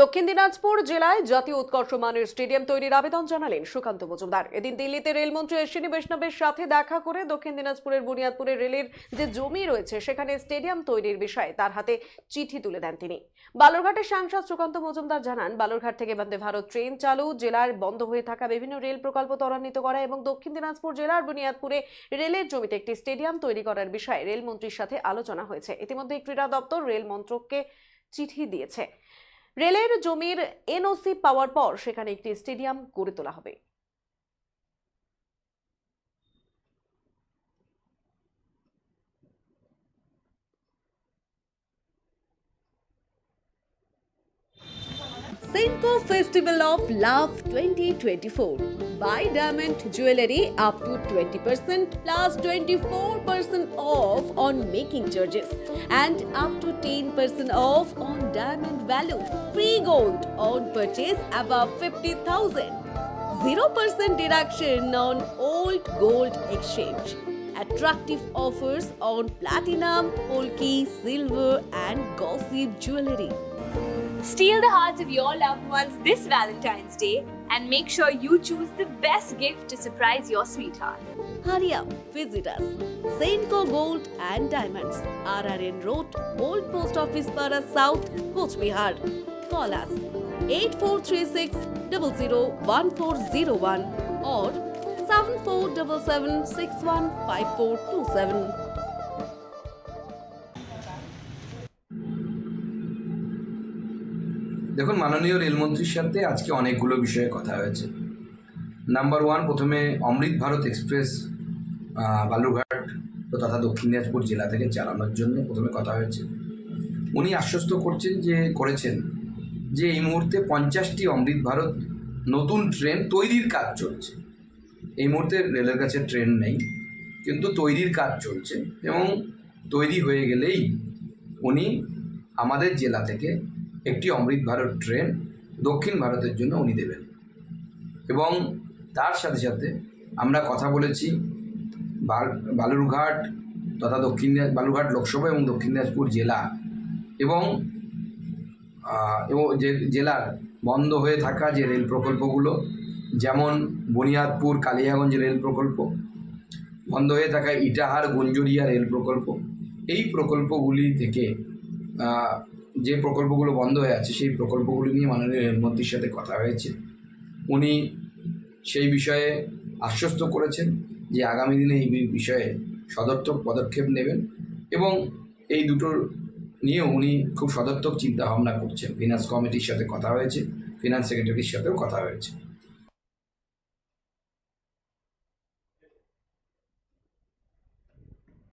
দক্ষিণ দিনাজপুর জেলায় জাতীয় উৎকর্ষ মানের স্টেডিয়াম তৈরির আবেদন জানালেন সুকান্ত মজুমদার। এদিন দিল্লিতে রেলমন্ত্রী অশ্বিনী বৈষ্ণবের সাথে দেখা করে দক্ষিণ দিনাজপুরের বুনিয়াদপুরের রেলের যে জমি রয়েছে, সেখানে স্টেডিয়াম তৈরির বিষয়ে তার হাতে চিঠি তুলে দেন তিনি। বালুরঘাটের সাংসদ সুকান্ত মজুমদার জানান, বালুরঘাট থেকে বন্দে ভারত ট্রেন চালু, জেলার বন্ধ হয়ে থাকা বিভিন্ন রেল প্রকল্প ত্বরান্বিত করা এবং দক্ষিণ দিনাজপুর জেলার বুনিয়াদপুরে রেলের জমিতে একটি স্টেডিয়াম তৈরি করার বিষয়ে রেলমন্ত্রীর সাথে আলোচনা হয়েছে। ইতিমধ্যে ক্রীড়া দপ্তর রেল মন্ত্রককে চিঠি দিয়েছে। রেলের জমির এনওসি পাওয়ার পর সেখানে একটি স্টেডিয়াম গড়ে তোলা হবে Senko Festival of Love 2024. Buy diamond jewelry up to 20% plus 24% off on making charges and up to 10% off on diamond value. Free gold on purchase above 50,000. 0% deduction on old gold exchange. Attractive offers on platinum, polki, silver, and gossip jewelry. Steal the hearts of your loved ones this Valentine's Day and make sure you choose the best gift to surprise your sweetheart. Hurry up, visit us. Senko Gold and Diamonds, RRN Road, Old Post Office Para South, Coach Bihar. Call us 8436 001401 or 7477 615427. দেখুন, মাননীয় রেলমন্ত্রীর সাথে আজকে অনেকগুলো বিষয়ে কথা হয়েছে। Number one প্রথমে অমৃত Bharat express Balurghat তথা দক্ষিণ দিনাজপুর জেলা থেকে চালানোর জন্য প্রথমে কথা হয়েছে। উনি আশ্বস্ত করছেন যে, করেছেন যে, এই মুহূর্তে পঞ্চাশটি অমৃত ভারত নতুন ট্রেন তৈরির কাজ চলছে। এই মুহূর্তে রেলের কাছে ট্রেন নেই, কিন্তু তৈরির কাজ চলছে এবং তৈরি হয়ে গেলেই উনি আমাদের জেলা থেকে একটি অমৃত ভারত ট্রেন দক্ষিণ ভারতের জন্য উনি দেবেন। এবং তার সাথে সাথে আমরা কথা বলেছি বাল- বালুরঘাট তথা দক্ষিণ বালুরঘাট লোকসভা এবং দক্ষিণ দিনাজপুর জেলা এবং যে জেলার বন্ধ হয়ে থাকা যে রেল প্রকল্পগুলো, যেমন বুনিয়াদপুর, কালিয়াগঞ্জ রেল প্রকল্প, বন্ধ হয়ে থাকা ইটাহার, গুঞ্জরিয়া রেল প্রকল্প, এই প্রকল্পগুলি থেকে যে প্রকল্পগুলো বন্ধ হয়ে আছে, সেই প্রকল্পগুলো নিয়ে মাননীয় রেলমন্ত্রীর সাথে কথা হয়েছে। উনি সেই বিষয়ে আশ্বস্ত করেছেন যে আগামী দিনে এই বিষয়ে সদর্থক পদক্ষেপ নেবেন এবং এই দুটোর নিয়ে উনি খুব সদর্থক চিন্তা ভাবনা করছেন। ফিনান্স কমিটির সাথে কথা হয়েছে ফিনান্স সেক্রেটারির সাথেও কথা হয়েছে।